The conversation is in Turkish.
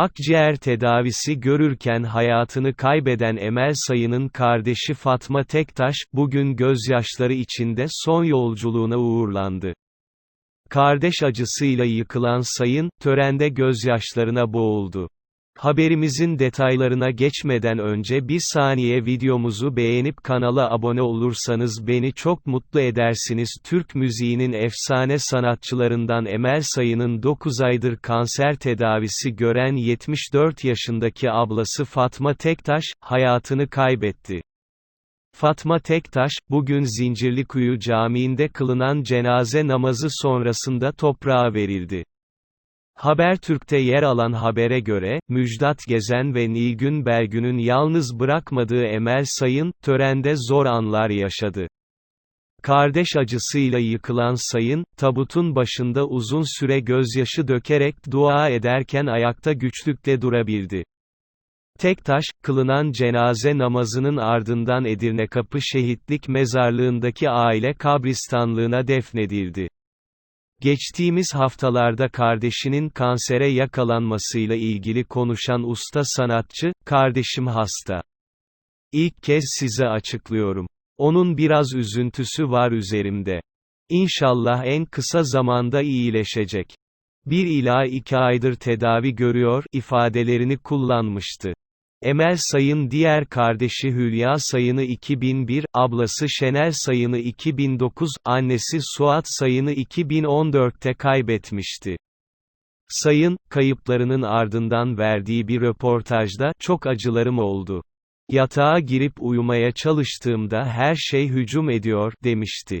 Akciğer tedavisi görürken hayatını kaybeden Emel Sayın'ın kardeşi Fatma Tektaş, bugün gözyaşları içinde son yolculuğuna uğurlandı. Kardeş acısıyla yıkılan Sayın, törende gözyaşlarına boğuldu. Haberimizin detaylarına geçmeden önce bir saniye videomuzu beğenip kanala abone olursanız beni çok mutlu edersiniz. Türk müziğinin efsane sanatçılarından Emel Sayın'ın 9 aydır kanser tedavisi gören 74 yaşındaki ablası Fatma Tektaş, hayatını kaybetti. Fatma Tektaş, bugün Zincirlikuyu Camii'nde kılınan cenaze namazı sonrasında toprağa verildi. Habertürk'te yer alan habere göre, Müjdat Gezen ve Nilgün Belgün'ün yalnız bırakmadığı Emel Sayın, törende zor anlar yaşadı. Kardeş acısıyla yıkılan Sayın, tabutun başında uzun süre gözyaşı dökerek dua ederken ayakta güçlükle durabildi. Tektaş, kılınan cenaze namazının ardından Edirne Kapı Şehitlik Mezarlığındaki aile kabristanlığına defnedildi. Geçtiğimiz haftalarda kardeşinin kansere yakalanmasıyla ilgili konuşan usta sanatçı, kardeşim hasta. İlk kez size açıklıyorum. Onun biraz üzüntüsü var üzerimde. İnşallah en kısa zamanda iyileşecek. Bir ila iki aydır tedavi görüyor, ifadelerini kullanmıştı. Emel Sayın diğer kardeşi Hülya Sayın'ı 2001, ablası Şenel Sayın'ı 2009, annesi Suat Sayın'ı 2014'te kaybetmişti. Sayın, kayıplarının ardından verdiği bir röportajda, çok acılarım oldu. Yatağa girip uyumaya çalıştığımda her şey hücum ediyor, demişti.